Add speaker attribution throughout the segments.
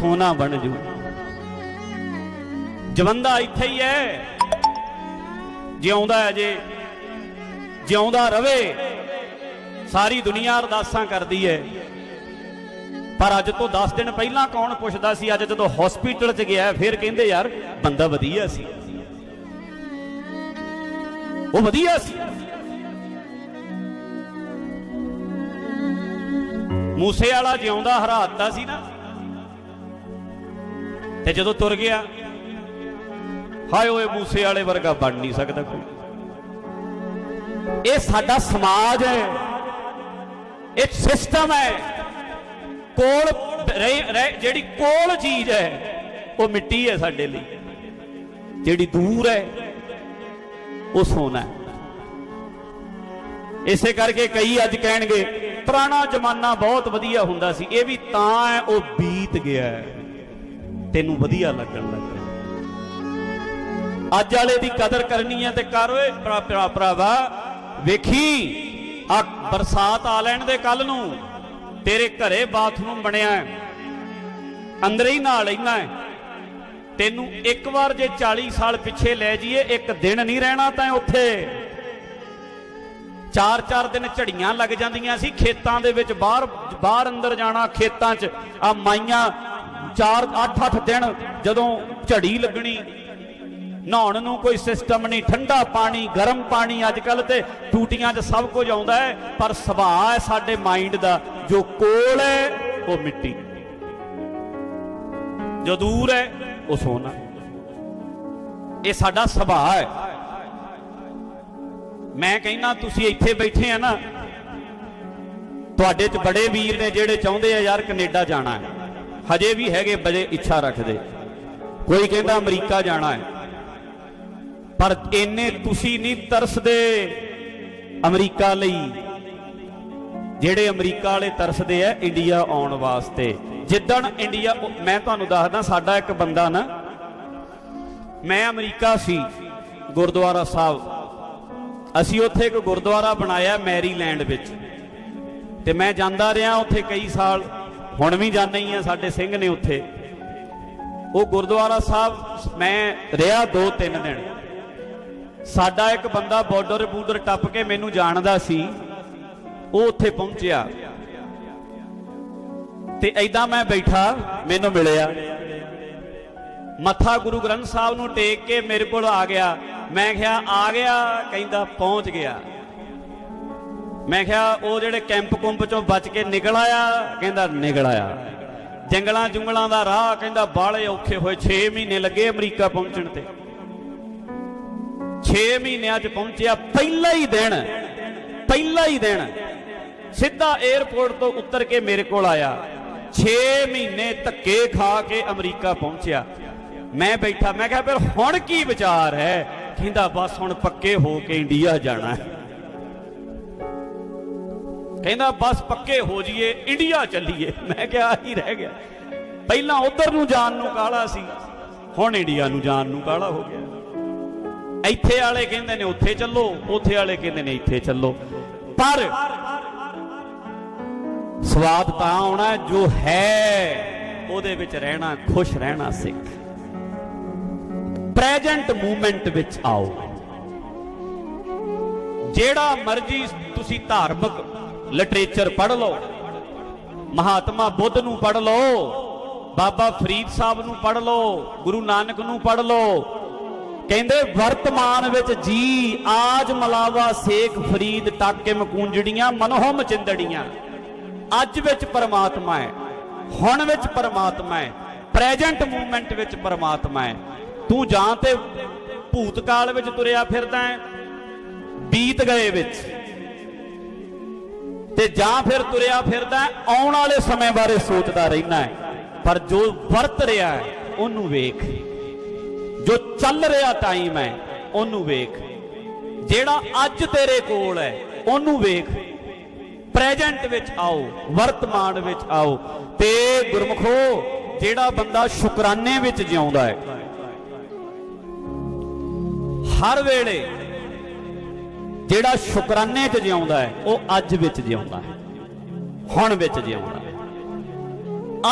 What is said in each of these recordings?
Speaker 1: ਸੋਨਾ ਬਣ ਜੂ। ਜਵੰਦਾ ਇੱਥੇ ਹੀ ਹੈ। ਜਿਉਂਦਾ ਹੈ ਜੇ ਜਿਉਂਦਾ ਰਵੇ। ਸਾਰੀ ਦੁਨੀਆ ਅਰਦਾਸਾਂ ਕਰਦੀ ਹੈ। ਪਰ ਅੱਜ ਤੋਂ 10 ਦਿਨ ਪਹਿਲਾਂ ਕੌਣ ਪੁੱਛਦਾ ਸੀ, ਅੱਜ ਜਦੋਂ ਹਸਪੀਟਲ 'ਚ ਗਿਆ, ਫਿਰ ਕਹਿੰਦੇ, ਯਾਰ, ਬੰਦਾ ਵਧੀਆ ਸੀ। ਉਹ ਵਧੀਆ ਸੀ। ਮੂਸੇ ਵਾਲਾ ਜਿਉਂਦਾ ਹਰਾਤਾ ਸੀ ਨਾ। ਤੇ ਜਦੋਂ ਤੁਰ ਗਿਆ, ਹਾਏ ਓਏ ਮੂਸੇ ਵਾਲੇ ਵਰਗਾ ਬਣ ਨਹੀਂ ਸਕਦਾ ਕੋਈ। ਇਹ ਸਾਡਾ ਸਮਾਜ ਹੈ, ਇਹ ਸਿਸਟਮ ਹੈ। ਕੋਲ ਰਹਿ- ਜਿਹੜੀ ਕੋਲ ਚੀਜ਼ ਹੈ, ਉਹ ਮਿੱਟੀ ਹੈ ਸਾਡੇ ਲਈ। ਜਿਹੜੀ ਦੂਰ ਹੈ, ਉਹ ਸੋਨਾ ਹੈ। ਇਸੇ ਕਰਕੇ ਕਈ ਅੱਜ ਕਹਿਣਗੇ, ਪੁਰਾਣਾ ਜ਼ਮਾਨਾ ਬਹੁਤ ਵਧੀਆ ਹੁੰਦਾ ਸੀ, ਇਹ ਵੀ ਤਾਂ ਹੈ, ਉਹ ਬੀਤ ਗਿਆ ਹੈ। ਤੈਨੂੰ ਵਧੀਆ ਲੱਗਣ ਲੱਗ ਪਿਆ। ਅੱਜ ਵਾਲੇ ਦੀ ਕਦਰ ਕਰਨੀ ਹੈ ਤੇ ਕਰ ਓਏ, ਭਰਾ- ਭਰਾਵਾ। ਵੇਖੀ, ਆ ਬਰਸਾਤ ਆ ਲੈਣ ਦੇ ਕੱਲ ਨੂੰ। ਤੇਰੇ ਘਰੇ ਬਾਥਰੂਮ ਬਣਿਆ ਹੈ। ਅੰਦਰ ਹੀ ਨਹਾ ਲੈਣਾ ਹੈ। ਤੈਨੂੰ ਇੱਕ ਵਾਰ ਜੇ 40 ਸਾਲ ਪਿੱਛੇ ਲੈ ਜਾਈਏ, ਇੱਕ ਦਿਨ ਨਹੀਂ ਰਹਿਣਾ ਤਾਂ ਉੱਥੇ। ਚਾਰ ਚਾਰ ਦਿਨ ਝੜੀਆਂ ਲੱਗ ਜਾਂਦੀਆਂ ਸੀ ਖੇਤਾਂ ਦੇ ਵਿੱਚ, ਬਾਹਰ ਬਾਹਰ ਅੰਦਰ ਜਾਣਾ ਖੇਤਾਂ 'ਚ। ਆ ਮਾਈਆਂ ਚਾਰ 8-8 ਦਿਨ ਜਦੋਂ ਝੜੀ ਲੱਗਣੀ, ਨਹਾਉਣ ਨੂੰ ਕੋਈ ਸਿਸਟਮ ਨਹੀਂ, ਠੰਡਾ ਪਾਣੀ, ਗਰਮ ਪਾਣੀ ਅੱਜ ਕੱਲ ਤੇ ਟੂਟੀਆਂ 'ਚ ਸਭ ਕੁਝ ਆਉਂਦਾ ਹੈ, ਪਰ ਸੁਭਾਅ ਹੈ ਸਾਡੇ ਮਾਈਂਡ ਦਾ, ਜੋ ਕੋਲ ਹੈ, ਉਹ ਮਿੱਟੀ। ਜੋ ਦੂਰ ਹੈ, ਉਹ ਸੋਨਾ। ਇਹ ਸਾਡਾ ਸੁਭਾਅ ਹੈ। ਮੈਂ ਕਹਿੰਦਾ, ਤੁਸੀਂ ਇੱਥੇ ਬੈਠੇ ਆ ਨਾ, ਤੁਹਾਡੇ 'ਚ ਬੜੇ ਵੀਰ ਨੇ ਜਿਹੜੇ ਚਾਹੁੰਦੇ ਆ, ਯਾਰ ਕੈਨੇਡਾ ਜਾਣਾ ਹੈ। ਹਜੇ ਵੀ ਹੈਗੇ ਬਜੇ ਇੱਛਾ ਰੱਖਦੇ। ਕੋਈ ਕਹਿੰਦਾ ਅਮਰੀਕਾ ਜਾਣਾ ਹੈ। ਪਰ ਇੰਨੇ ਤੁਸੀਂ ਨਹੀਂ ਤਰਸਦੇ ਅਮਰੀਕਾ ਲਈ। ਜਿਹੜੇ ਅਮਰੀਕਾ ਵਾਲੇ ਤਰਸਦੇ ਆ ਇੰਡੀਆ ਆਉਣ ਵਾਸਤੇ। ਜਿੱਦਣ ਇੰਡੀਆ ਮੈਂ ਤੁਹਾਨੂੰ ਦੱਸਦਾ, ਸਾਡਾ ਇੱਕ ਬੰਦਾ ਨਾ, ਮੈਂ ਅਮਰੀਕਾ ਸੀ, ਗੁਰਦੁਆਰਾ ਸਾਹਿਬ। ਅਸੀਂ ਉੱਥੇ ਇੱਕ ਗੁਰਦੁਆਰਾ ਬਣਾਇਆ ਮੈਰੀਲੈਂਡ ਵਿੱਚ। ਤੇ ਮੈਂ ਜਾਂਦਾ ਰਿਹਾ ਉੱਥੇ ਕਈ ਸਾਲ। ਹੁਣ ਵੀ ਜਾਂਦਾ ਹੀ ਆ ਸਾਡੇ ਸਿੰਘ ਨੇ ਉੱਥੇ। ਉਹ ਗੁਰਦੁਆਰਾ ਸਾਹਿਬ, ਮੈਂ ਰਿਹਾ 2-3 ਦਿਨ। ਸਾਡਾ ਇੱਕ ਬੰਦਾ ਬਾਰਡਰ ਬੂਡਰ ਟੱਪ ਕੇ ਮੈਨੂੰ ਜਾਣਦਾ ਸੀ। ਉਹ ਉੱਥੇ ਪਹੁੰਚਿਆ। ਤੇ ਐਦਾਂ ਮੈਂ ਬੈਠਾ, ਮੈਨੂੰ ਮਿਲਿਆ। ਮੱਥਾ ਗੁਰੂ ਗ੍ਰੰਥ ਸਾਹਿਬ ਨੂੰ ਟੇਕ ਕੇ ਮੇਰੇ ਕੋਲ ਆ ਗਿਆ। ਮੈਂ ਕਿਹਾ, ਆ ਗਿਆ, ਕਹਿੰਦਾ, ਪਹੁੰਚ ਗਿਆ। ਮੈਂ ਕਿਹਾ, ਉਹ ਜਿਹੜੇ ਕੈਂਪ ਕੁੰਪ ਚੋਂ ਬਚ ਕੇ ਨਿਕਲ ਆਇਆ, ਕਹਿੰਦਾ ਨਿਕਲ ਆਇਆ। ਜੰਗਲਾਂ ਜੁੰਗਲਾਂ ਦਾ ਰਾਹ ਕਹਿੰਦਾ ਬਾਲੇ ਔਖੇ ਹੋਏ 6 ਮਹੀਨੇ ਲੱਗੇ ਅਮਰੀਕਾ ਪਹੁੰਚਣ ਤੇ। 6 ਮਹੀਨਿਆਂ 'ਚ ਪਹੁੰਚਿਆ, ਪਹਿਲਾ ਹੀ ਦਿਨ, ਪਹਿਲਾ ਹੀ ਦਿਨ। ਸਿੱਧਾ 에어ਪੋਰਟ ਤੋਂ ਉਤਰ ਕੇ ਮੇਰੇ ਕੋਲ ਆਇਆ। 6 ਮਹੀਨੇ ਧੱਕੇ ਖਾ ਕੇ ਅਮਰੀਕਾ ਪਹੁੰਚਿਆ। ਮੈਂ ਬੈਠਾ, ਮੈਂ ਕਿਹਾ, ਫਿਰ ਹੁਣ ਕੀ ਵਿਚਾਰ ਹੈ? ਕਹਿੰਦਾ, ਬਸ ਹੁਣ ਪੱਕੇ ਹੋ ਕੇ ਇੰਡੀਆ ਜਾਣਾ ਹੈ। ਕਹਿੰਦਾ, ਬਸ ਪੱਕੇ ਹੋ ਜਾਈਏ, ਇੰਡੀਆ ਚੱਲੀਏ। ਮੈਂ ਕਿਹਾ ਹੀ ਰਹਿ ਗਿਆ। ਪਹਿਲਾਂ ਉਧਰ ਨੂੰ ਜਾਣ ਨੂੰ ਕਾਲਾ ਸੀ, ਹੁਣ ਇੰਡੀਆ ਨੂੰ ਜਾਣ ਨੂੰ ਕਾਲਾ ਹੋ ਗਿਆ। ਇੱਥੇ ਵਾਲੇ ਕਹਿੰਦੇ ਨੇ, ਉੱਥੇ ਚੱਲੋ। ਉੱਥੇ ਵਾਲੇ ਕਹਿੰਦੇ ਨੇ, ਇੱਥੇ ਚੱਲੋ। ਪਰ ਸਵਾਦ ਤਾਂ ਆਉਣਾ ਜੋ ਹੈ, ਉਹਦੇ ਵਿੱਚ ਰਹਿਣਾ, ਖੁਸ਼ ਰਹਿਣਾ ਸਿੱਖ। ਪ੍ਰੈਜੈਂਟ ਮੂਮੈਂਟ ਵਿੱਚ ਆਓ। ਜਿਹੜਾ ਮਰਜ਼ੀ ਤੁਸੀਂ ਧਾਰਮਿਕ ਲਿਟਰੇਚਰ ਪੜ੍ਹ ਲਓ। ਮਹਾਤਮਾ ਬੁੱਧ ਨੂੰ ਪੜ੍ਹ ਲਓ। ਬਾਬਾ ਫਰੀਦ ਸਾਹਿਬ ਨੂੰ ਪੜ੍ਹ ਲਓ। ਗੁਰੂ ਨਾਨਕ ਨੂੰ ਪੜ੍ਹ ਲਓ। ਕਹਿੰਦੇ, ਵਰਤਮਾਨ ਵਿੱਚ ਜੀ ਆਜ ਮਲਾਵਾ ਸੇਖ ਫਰੀਦ ਟਾਕੇ ਮਕੂੰਜੜੀਆਂ, ਮਨੋਹਮ ਚਿੰਦੜੀਆਂ। ਅੱਜ ਵਿੱਚ ਪਰਮਾਤਮਾ ਹੈ। ਹੁਣ ਵਿੱਚ ਪਰਮਾਤਮਾ ਹੈ। ਪ੍ਰੈਜੈਂਟ ਮੂਮੈਂਟ ਵਿੱਚ ਪਰਮਾਤਮਾ ਹੈ। ਤੂੰ ਜਾਂ ਤੇ ਭੂਤਕਾਲ ਵਿੱਚ ਤੁਰਿਆ ਫਿਰਦਾ ਹੈ। ਬੀਤ ਗਏ ਵਿੱਚ। ਤੇ ਜਾਂ ਫਿਰ ਤੁਰਿਆ ਫਿਰਦਾ ਆਉਣ ਵਾਲੇ ਸਮੇਂ ਬਾਰੇ ਸੋਚਦਾ ਰਹਿਣਾ ਹੈ। ਪਰ ਜੋ ਵਰਤ ਰਿਹਾ ਹੈ, ਉਹਨੂੰ ਵੇਖ। ਜੋ ਚੱਲ ਰਿਹਾ ਟਾਈਮ ਹੈ, ਉਹਨੂੰ ਵੇਖ। ਜਿਹੜਾ ਅੱਜ ਤੇਰੇ ਕੋਲ ਹੈ, ਉਹਨੂੰ ਵੇਖ। ਪ੍ਰੈਜੈਂਟ ਵਿੱਚ ਆਓ, ਵਰਤਮਾਨ ਵਿੱਚ ਆਓ। ਤੇ ਗੁਰਮਖੋ, ਜਿਹੜਾ ਬੰਦਾ ਸ਼ੁਕਰਾਨੇ ਵਿੱਚ ਜਿਉਂਦਾ ਹੈ, ਹਰ ਵੇਲੇ ਜਿਹੜਾ ਸ਼ੁਕਰਾਨੇ 'ਚ ਜਿਉਂਦਾ ਹੈ, ਉਹ ਅੱਜ ਵਿੱਚ ਜਿਉਂਦਾ ਹੈ। ਹੁਣ ਵਿੱਚ ਜਿਉਂਦਾ ਹੈ।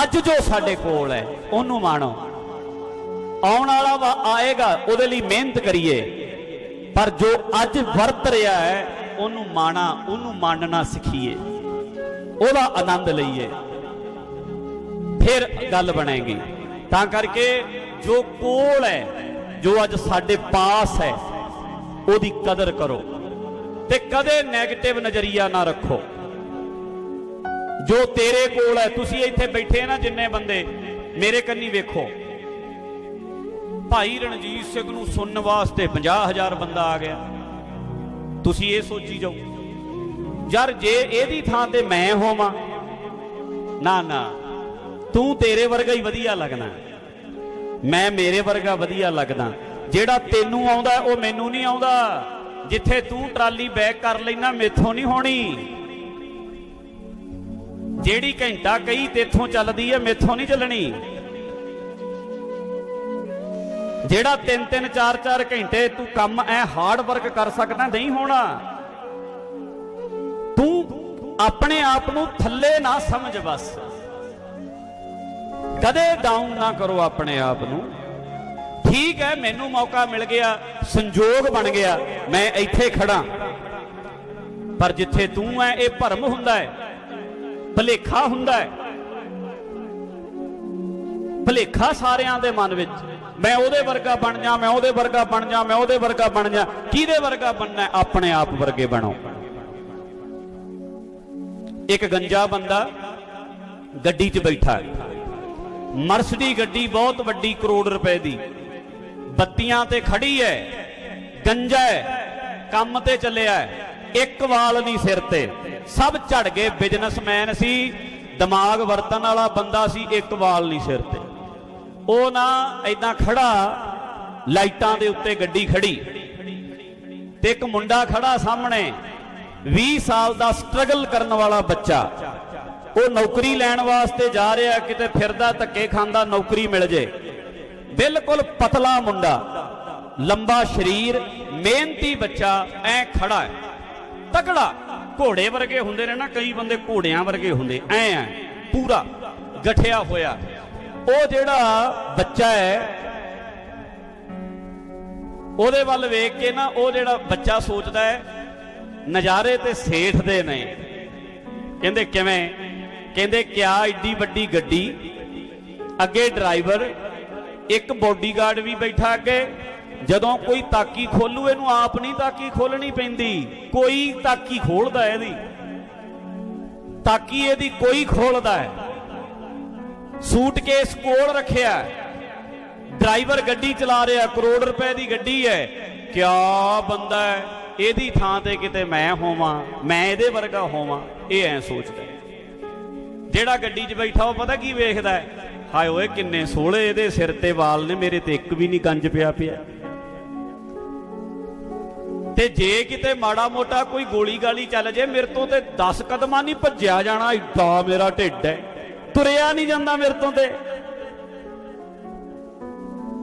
Speaker 1: ਅੱਜ ਜੋ ਸਾਡੇ ਕੋਲ ਹੈ, ਉਹਨੂੰ ਮਾਣੋ। ਆਉਣ ਵਾਲਾ ਵਾ ਆਏਗਾ, ਉਹਦੇ ਲਈ ਮਿਹਨਤ ਕਰੀਏ। ਪਰ ਜੋ ਅੱਜ ਵਰਤ ਰਿਹਾ ਹੈ, ਉਹਨੂੰ ਮਾਣਾ, ਉਹਨੂੰ ਮਾਣਨਾ ਸਿੱਖੀਏ। ਉਹਦਾ ਆਨੰਦ ਲਈਏ। ਫਿਰ ਗੱਲ ਬਣੇਗੀ। ਤਾਂ ਕਰਕੇ ਜੋ ਕੋਲ ਹੈ, ਜੋ ਅੱਜ ਸਾਡੇ ਪਾਸ ਹੈ, ਉਹਦੀ ਕਦਰ ਕਰੋ। ਤੇ ਕਦੇ 네ਗੇਟਿਵ ਨਜ਼ਰੀਆ ਨਾ ਰੱਖੋ। ਜੋ ਤੇਰੇ ਕੋਲ ਹੈ, ਤੁਸੀਂ ਇੱਥੇ ਬੈਠੇ ਨਾ ਜਿੰਨੇ ਬੰਦੇ, ਮੇਰੇ ਕੰਨੀ ਵੇਖੋ। ਭਾਈ ਰਣਜੀਤ ਸਿੰਘ ਨੂੰ ਸੁਣਨ ਵਾਸਤੇ 50000 ਬੰਦਾ ਆ ਗਿਆ। ਤੁਸੀਂ ਇਹ ਸੋਚੀ ਜਾਓ। ਯਾਰ, ਜੇ ਇਹਦੀ ਥਾਂ ਤੇ ਮੈਂ ਹੋਵਾਂ, ਨਾ ਨਾ, ਤੂੰ ਤੇਰੇ ਵਰਗਾ ਹੀ ਵਧੀਆ ਲੱਗਣਾ। ਮੈਂ ਮੇਰੇ ਵਰਗਾ ਵਧੀਆ ਲੱਗਦਾ। ਜਿਹੜਾ ਤੈਨੂੰ ਆਉਂਦਾ, ਉਹ ਮੈਨੂੰ ਨਹੀਂ ਆਉਂਦਾ। ਜਿੱਥੇ ਤੂੰ ਟਰਾਲੀ ਬੈਕ ਕਰ ਲੈਣਾ, ਮੇਥੋਂ ਨਹੀਂ ਹੋਣੀ। ਜਿਹੜੀ ਘੰਟਾ ਕਈ ਤੇਥੋਂ ਚੱਲਦੀ ਹੈ, ਮੇਥੋਂ ਨਹੀਂ ਚੱਲਣੀ। ਜਿਹੜਾ 3-3 4-4 ਘੰਟੇ ਤੂੰ ਕੰਮ ਐ ਹਾਰਡ ਵਰਕ ਕਰ ਸਕਦਾ, ਨਹੀਂ ਹੋਣਾ। ਤੂੰ ਆਪਣੇ ਆਪ ਨੂੰ ਥੱਲੇ ਨਾ ਸਮਝ ਬਸ। ਕਦੇ ਡਾਊਨ ਨਾ ਕਰੋ ਆਪਣੇ ਆਪ ਨੂੰ। ਠੀਕ ਹੈ, ਮੈਨੂੰ ਮੌਕਾ ਮਿਲ ਗਿਆ, ਸੰਜੋਗ ਬਣ ਗਿਆ, ਮੈਂ ਇੱਥੇ ਖੜਾ ਪਰ ਜਿੱਥੇ ਤੂੰ ਹੈ, ਇਹ ਭਰਮ ਹੁੰਦਾ ਹੈ, ਭਲੇਖਾ ਹੁੰਦਾ ਹੈ। ਭਲੇਖਾ ਸਾਰਿਆਂ ਦੇ ਮਨ ਵਿੱਚ। ਮੈਂ ਉਹਦੇ ਵਰਗਾ ਬਣ ਜਾ, ਮੈਂ ਉਹਦੇ ਵਰਗਾ ਬਣ ਜਾ, ਮੈਂ ਉਹਦੇ ਵਰਗਾ ਬਣ ਜਾ। ਕਿਹਦੇ ਵਰਗਾ ਬਣਨਾ ਆਪਣੇ ਆਪ ਵਰਗੇ ਬਣੋ। ਇੱਕ ਗੰਜਾ ਬੰਦਾ ਗੱਡੀ 'ਚ ਬੈਠਾ ਹੈ। ਮਰਸਡੀ ਗੱਡੀ ਬਹੁਤ ਵੱਡੀ ਕਰੋੜ ਰੁਪਏ ਦੀ। ਬੱਤੀਆਂ ਤੇ ਖੜੀ ਹੈ ਗੰਜਾ, ਕੰਮ ਤੇ ਚੱਲਿਆ ਇੱਕ ਵਾਲ ਨਹੀਂ ਸਿਰ ਤੇ। ਸਭ ਝੜ ਗਏ ਬਿਜ਼ਨਸਮੈਨ ਸੀ, ਦਿਮਾਗ ਵਰਤਣ ਵਾਲਾ ਬੰਦਾ ਸੀ, ਇੱਕ ਵਾਲ ਨਹੀਂ ਸਿਰ ਤੇ। ਉਹ ਨਾ ਐਦਾਂ ਖੜਾ, ਲਾਈਟਾਂ ਦੇ ਉੱਤੇ ਗੱਡੀ ਖੜੀ ਤੇ ਇੱਕ ਮੁੰਡਾ ਖੜਾ ਸਾਹਮਣੇ 20 ਸਾਲ ਦਾ ਸਟਰਗਲ ਕਰਨ ਵਾਲਾ ਬੱਚਾ। ਉਹ ਨੌਕਰੀ ਲੈਣ ਵਾਸਤੇ ਜਾ ਰਿਹਾ, ਕਿਤੇ ਫਿਰਦਾ, ਧੱਕੇ ਖਾਂਦਾ ਨੌਕਰੀ ਮਿਲ ਜੇ। ਬਿਲਕੁਲ ਪਤਲਾ ਮੁੰਡਾ, ਲੰਬਾ ਸਰੀਰ, ਮਿਹਨਤੀ ਬੱਚਾ, ਐ ਖੜਾ ਹੈ। ਤਕੜਾ। ਘੋੜੇ ਵਰਗੇ ਹੁੰਦੇ ਨੇ ਨਾ, ਕਈ ਬੰਦੇ ਘੋੜਿਆਂ ਵਰਗੇ ਹੁੰਦੇ, ਐ ਐ ਪੂਰਾ, ਗਠਿਆ ਹੋਇਆ। ਉਹ ਜਿਹੜਾ ਬੱਚਾ ਹੈ, ਉਹਦੇ ਵੱਲ ਵੇਖ ਕੇ ਨਾ, ਉਹ ਜਿਹੜਾ ਬੱਚਾ ਸੋਚਦਾ ਹੈ, ਨਜ਼ਾਰੇ ਤੇ ਸੇਠ ਦੇ ਨੇ। ਕਹਿੰਦੇ ਕਿਵੇਂ? ਕਹਿੰਦੇ ਕਿਆ ਏਡੀ ਵੱਡੀ ਗੱਡੀ? ਅੱਗੇ ਡਰਾਈਵਰ ਇੱਕ ਬੋਡੀਗਾਰਡ ਵੀ ਬੈਠਾ ਅੱਗੇ। ਜਦੋਂ ਕੋਈ ਤਾਕੀ ਖੋਲੂ, ਇਹਨੂੰ ਆਪ ਨਹੀਂ ਤਾਕੀ ਖੋਲਣੀ ਪੈਂਦੀ। ਕੋਈ ਤਾਕੀ ਖੋਲਦਾ ਇਹਦੀ। ਤਾਕੀ ਇਹਦੀ ਕੋਈ ਖੋਲਦਾ ਹੈ। ਸੂਟਕੇਸ ਕੋਲ ਰੱਖਿਆ ਡਰਾਈਵਰ ਗੱਡੀ ਚਲਾ ਰਿਹਾ, ਕਰੋੜ ਰੁਪਏ ਦੀ ਗੱਡੀ ਹੈ। ਕਿਆ ਬੰਦਾ ਹੈ? ਇਹਦੀ ਥਾਂ ਤੇ ਕਿਤੇ ਮੈਂ ਹੋਵਾਂ, ਮੈਂ ਇਹਦੇ ਵਰਗਾ ਹੋਵਾਂ, ਇਹ ਐ ਸੋਚਦਾ ਜਿਹੜਾ ਗੱਡੀ 'ਚ ਬੈਠਾ, ਉਹ ਪਤਾ ਕੀ ਵੇਖਦਾ ਹੈ? ਹਾਏ ਓਏ, ਕਿੰਨੇ ਸੋਹਲੇ ਇਹਦੇ ਸਿਰ ਤੇ ਵਾਲ ਨੇ, ਮੇਰੇ ਤੇ ਇੱਕ ਵੀ ਨਹੀਂ ਗੰਜ ਪਿਆ ਪਿਆ। ਤੇ ਜੇ ਕਿਤੇ ਮਾੜਾ ਮੋਟਾ ਕੋਈ ਗੋਲੀ ਗਾਲੀ ਚੱਲ ਜੇ, ਮੇਰੇ ਤੋਂ ਤੇ 10 ਕਦਮਾਂ ਨਹੀਂ ਭੱਜਿਆ ਜਾਣਾ, ਏਡਾ ਮੇਰਾ ਢਿੱਡ ਹੈ ਤੁਰਿਆ ਨਹੀਂ ਜਾਂਦਾ ਮੇਰੇ ਤੋਂ ਤੇ।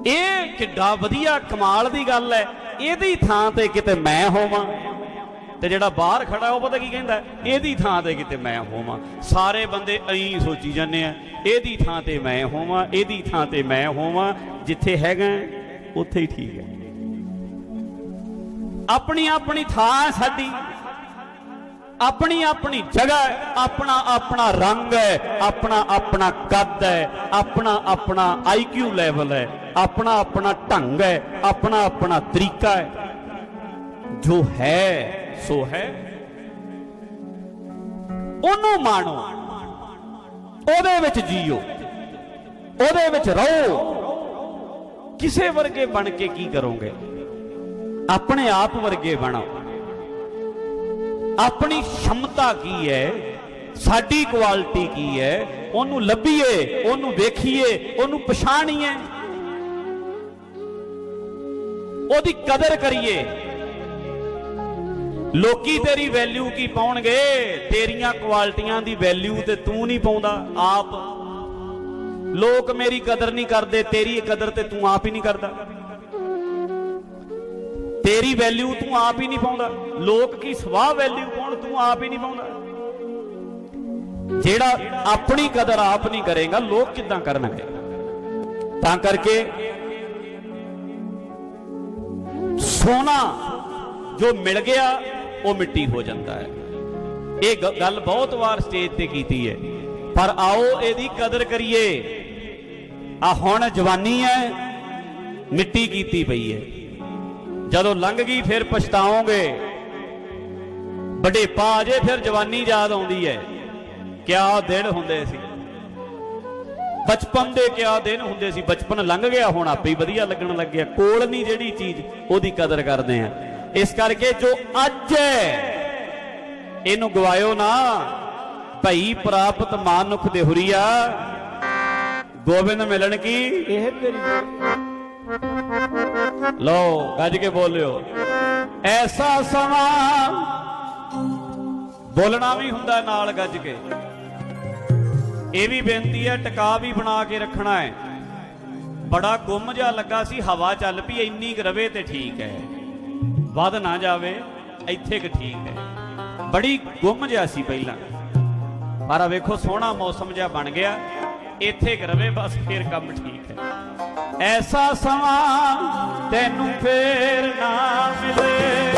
Speaker 1: ਇਹ ਕਿੱਡਾ ਵਧੀਆ ਕਮਾਲ ਦੀ ਗੱਲ ਹੈ ਇਹਦੀ ਥਾਂ ਤੇ ਕਿਤੇ ਮੈਂ ਹੋਵਾਂ। ਤੇ ਜਿਹੜਾ ਬਾਹਰ ਖੜਾ ਉਹ ਪਤਾ ਕੀ ਕਹਿੰਦਾ ਇਹਦੀ ਥਾਂ ਤੇ ਕਿਤੇ ਮੈਂ ਹੋਵਾਂ। ਸਾਰੇ ਬੰਦੇ ਐਂ ਸੋਚੀ ਜਾਂਦੇ ਆ, ਇਹਦੀ ਥਾਂ ਤੇ ਮੈਂ ਹੋਵਾਂ, ਇਹਦੀ ਥਾਂ ਤੇ ਮੈਂ ਹੋਵਾਂ, ਜਿੱਥੇ ਹੈਗਾ, ਉੱਥੇ ਹੀ ਠੀਕ ਹੈ। ਆਪਣੀ ਆਪਣੀ ਥਾਂ ਹੈ ਸਾਡੀ। ਆਪਣੀ ਆਪਣੀ ਜਗ੍ਹਾ ਹੈ, ਆਪਣਾ ਆਪਣਾ ਰੰਗ ਹੈ, ਆਪਣਾ ਆਪਣਾ ਕੱਦ ਹੈ, ਆਪਣਾ ਆਪਣਾ ਆਈਕਿਊ ਲੈਵਲ ਹੈ, ਆਪਣਾ ਆਪਣਾ ਢੰਗ ਹੈ, ਆਪਣਾ ਆਪਣਾ ਤਰੀਕਾ ਹੈ। ਜੋ ਹੈ ਸੋ ਹੈ। ਉਹਨੂੰ ਮਾਣੋ। ਉਹਦੇ ਵਿੱਚ ਜੀਓ। ਉਹਦੇ ਵਿੱਚ ਰਹੋ। ਕਿਸੇ ਵਰਗੇ ਬਣ ਕੇ ਕੀ ਕਰੋਗੇ? ਆਪਣੇ ਆਪ ਵਰਗੇ ਬਣੋ। ਆਪਣੀ ਸ਼ਮਤਾ ਕੀ ਹੈ? ਸਾਡੀ ਕੁਆਲਿਟੀ ਕੀ ਹੈ? ਉਹਨੂੰ ਲੱਭੀਏ, ਉਹਨੂੰ ਵੇਖੀਏ, ਉਹਨੂੰ ਪਛਾਣੀਏ। ਉਹਦੀ ਕਦਰ ਕਰੀਏ। ਲੋਕੀ ਤੇਰੀ ਵੈਲਿਊ ਕੀ ਪਾਉਣਗੇ? ਤੇਰੀਆਂ ਕੁਆਲਿਟੀਆਂ ਦੀ ਵੈਲਿਊ ਤੇ ਤੂੰ ਨਹੀਂ ਪਾਉਂਦਾ, ਆਪ। ਲੋਕ ਮੇਰੀ ਕਦਰ ਨਹੀਂ ਕਰਦੇ, ਤੇਰੀ ਕਦਰ ਤੇ ਤੂੰ ਆਪ ਹੀ ਨਹੀਂ ਕਰਦਾ। ਤੇਰੀ ਵੈਲਿਊ ਤੂੰ ਆਪ ਹੀ ਨਹੀਂ ਪਾਉਂਦਾ। ਲੋਕ ਕੀ ਸਵਾਹ ਵੈਲਿਊ ਪਾਉਣ, ਤੂੰ ਆਪ ਹੀ ਨਹੀਂ ਪਾਉਂਦਾ। ਜਿਹੜਾ ਆਪਣੀ ਕਦਰ ਆਪ ਨਹੀਂ ਕਰੇਗਾ, ਲੋਕ ਕਿੱਦਾਂ ਕਰਨਗੇ? ਤਾਂ ਕਰਕੇ ਸੋਨਾ ਜੋ ਮਿਲ ਗਿਆ ਉਹ ਮਿੱਟੀ ਹੋ ਜਾਂਦਾ ਹੈ। ਇਹ ਗ- ਗੱਲ ਬਹੁਤ ਵਾਰ ਸਟੇਜ ਤੇ ਕੀਤੀ ਹੈ। ਪਰ ਆਓ ਇਹਦੀ ਕਦਰ ਕਰੀਏ। ਆ ਹੁਣ ਜਵਾਨੀ ਹੈ, ਮਿੱਟੀ ਕੀਤੀ ਪਈ ਹੈ। ਜਦੋਂ ਲੰਘ ਗਈ ਫਿਰ ਪਛਤਾਓਗੇ। ਵੱਡੇ ਪਾ ਜੇ ਫਿਰ ਜਵਾਨੀ ਯਾਦ ਆਉਂਦੀ ਹੈ। ਕਿਆ ਦਿਨ ਹੁੰਦੇ ਸੀ। ਬਚਪਨ ਦੇ ਕਿਆ ਦਿਨ ਹੁੰਦੇ ਸੀ। ਬਚਪਨ ਲੰਘ ਗਿਆ, ਹੁਣ ਆਪੇ ਹੀ ਵਧੀਆ ਲੱਗਣ ਲੱਗ ਗਿਆ। ਕੋਲ ਨਹੀਂ ਜਿਹੜੀ ਚੀਜ਼, ਉਹਦੀ ਕਦਰ ਕਰਦੇ ਆ ਇਸ ਕਰਕੇ ਜੋ ਅੱਜ ਹੈ ਇਹਨੂੰ ਗਵਾਇਓ ਨਾ। ਭਈ ਪ੍ਰਾਪਤ ਮਾਨੁਖ ਦੇ ਹੁਰੀਆ ਗੋਬਿੰਦ ਮਿਲਣ ਕੀ?
Speaker 2: ਇਹ ਤੇਰੀ
Speaker 1: ਲਓ ਗੱਜ ਕੇ ਬੋਲਿਓ। ਐਸਾ ਸਮਾਂ ਬੋਲਣਾ ਵੀ ਹੁੰਦਾ ਨਾਲ ਗੱਜ ਕੇ। ਇਹ ਵੀ ਬੇਨਤੀ ਹੈ ਟਿਕਾ ਵੀ ਬਣਾ ਕੇ ਰੱਖਣਾ ਹੈ। ਬੜਾ ਗੁੰਮ ਜਿਹਾ ਲੱਗਾ ਸੀ ਹਵਾ ਚੱਲ ਪਈ ਇੰਨੀ ਕੁ ਰਵੇ ਤੇ ਠੀਕ ਹੈ। ਵੱਧ ਨਾ ਜਾਵੇ, ਇੱਥੇ ਕਿ ਠੀਕ ਹੈ। ਬੜੀ ਗੁੰਮ ਜਿਹਾ ਸੀ ਪਹਿਲਾਂ। ਪਰ ਆ ਵੇਖੋ, ਸੋਹਣਾ ਮੌਸਮ ਜਿਹਾ ਬਣ ਗਿਆ। ਇੱਥੇ ਕੁ ਰਵੇ, ਬਸ ਫੇਰ ਕੰਮ ਠੀਕ ਹੈ। ਐਸਾ ਸਮਾਂ ਤੈਨੂੰ ਫੇਰ ਨਾ ਮਿਲੇਗਾ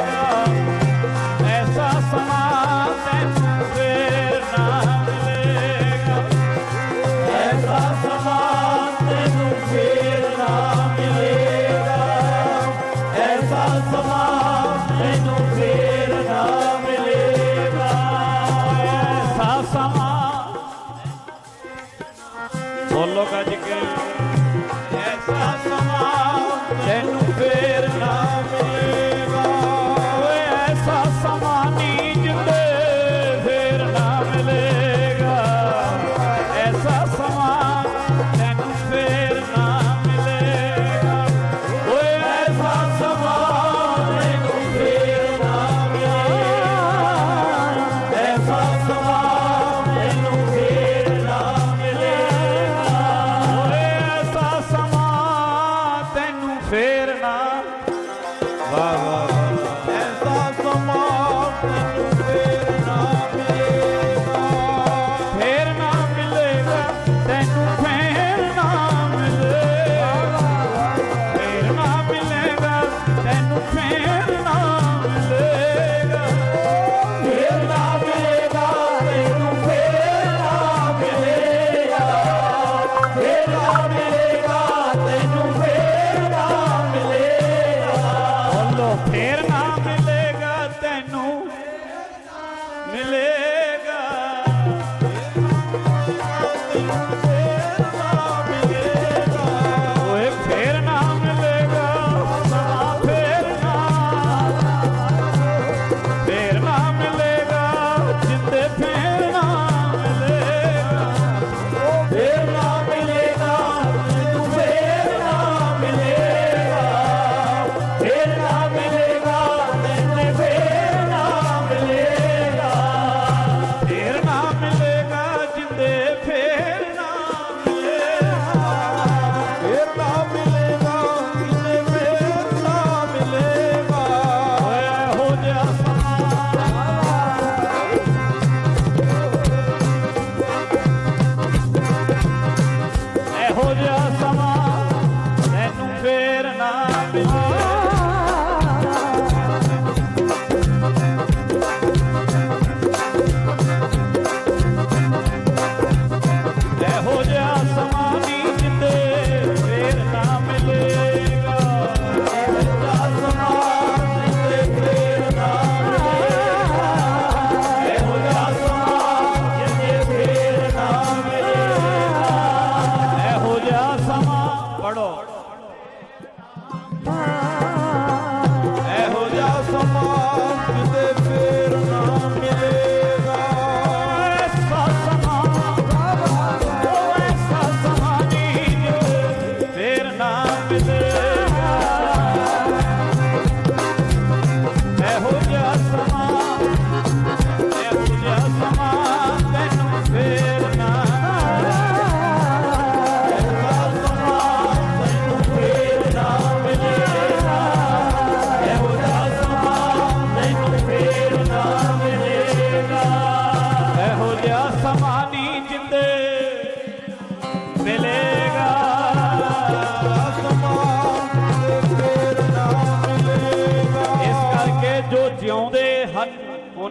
Speaker 1: ਨਾ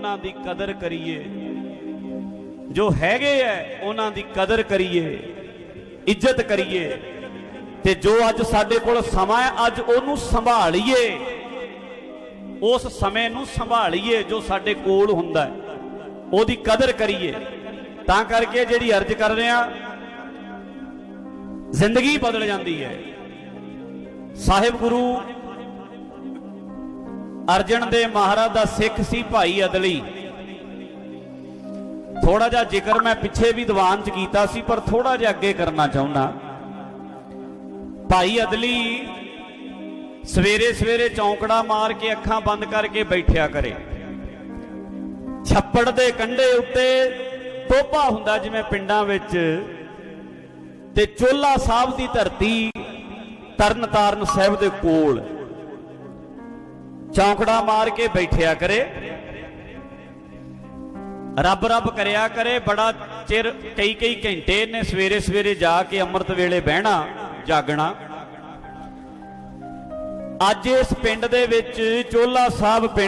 Speaker 1: ਉਹਨਾਂ ਦੀ ਕਦਰ ਕਰੀਏ। ਜੋ ਹੈਗੇ ਐ, ਉਹਨਾਂ ਦੀ ਕਦਰ ਕਰੀਏ, ਇੱਜ਼ਤ ਕਰੀਏ। ਤੇ ਜੋ ਅੱਜ ਸਾਡੇ ਕੋਲ ਸਮਾਂ ਹੈ ਅੱਜ ਉਹਨੂੰ ਸੰਭਾਲੀਏ। ਉਸ ਸਮੇਂ ਨੂੰ ਸੰਭਾਲੀਏ ਜੋ ਸਾਡੇ ਕੋਲ ਹੁੰਦਾ ਹੈ ਉਹਦੀ ਕਦਰ ਕਰੀਏ। ਤਾਂ ਕਰਕੇ ਜਿਹੜੀ ਅਰਜ਼ ਕਰ ਰਹੇ ਆ, ਜ਼ਿੰਦਗੀ ਬਦਲ ਜਾਂਦੀ ਹੈ ਸਾਹਿਬ ਗੁਰੂ ਅਰਜਨ ਦੇ ਮਹਾਰਾਜ ਦਾ ਸਿੱਖ ਸੀ ਭਾਈ ਅਦਲੀ। ਥੋੜਾ ਜਿਹਾ ਜ਼ਿਕਰ ਮੈਂ ਪਿੱਛੇ ਵੀ ਦੀਵਾਨ ਚ ਕੀਤਾ ਸੀ, ਪਰ ਥੋੜਾ ਜਿਹਾ ਅੱਗੇ ਕਰਨਾ ਚਾਹੁੰਦਾ। ਭਾਈ ਅਦਲੀ ਸਵੇਰੇ ਸਵੇਰੇ ਚੌਂਕੜਾ ਮਾਰ ਕੇ ਅੱਖਾਂ ਬੰਦ ਕਰਕੇ ਬੈਠਿਆ ਕਰੇ। ਛੱਪੜ ਦੇ ਕੰਢੇ ਉੱਤੇ ਟੋਭਾ ਹੁੰਦਾ ਜਿਵੇਂ ਪਿੰਡਾਂ ਵਿੱਚ, ਤੇ ਚੋਲਾ ਸਾਹਿਬ ਦੀ ਧਰਤੀ ਤਰਨਤਾਰਨ ਸਾਹਿਬ ਦੇ ਕੋਲ। ਚੌਂਕੜਾ ਮਾਰ ਕੇ ਬੈਠਿਆ ਕਰੇ। ਰੱਬ ਰੱਬ ਕਰਿਆ ਕਰੇ, ਬੜਾ ਚਿਰ ਕਈ ਕਈ ਘੰਟੇ ਨੇ ਸਵੇਰੇ ਸਵੇਰੇ ਜਾ ਕੇ ਅੰਮ੍ਰਿਤ ਵੇਲੇ ਬਹਿਣਾ, ਜਾਗਣਾ। ਅੱਜ ਇਸ ਪਿੰਡ ਦੇ ਵਿੱਚ ਚੋਲਾ ਸਾਹਿਬ ਪਿੰਡ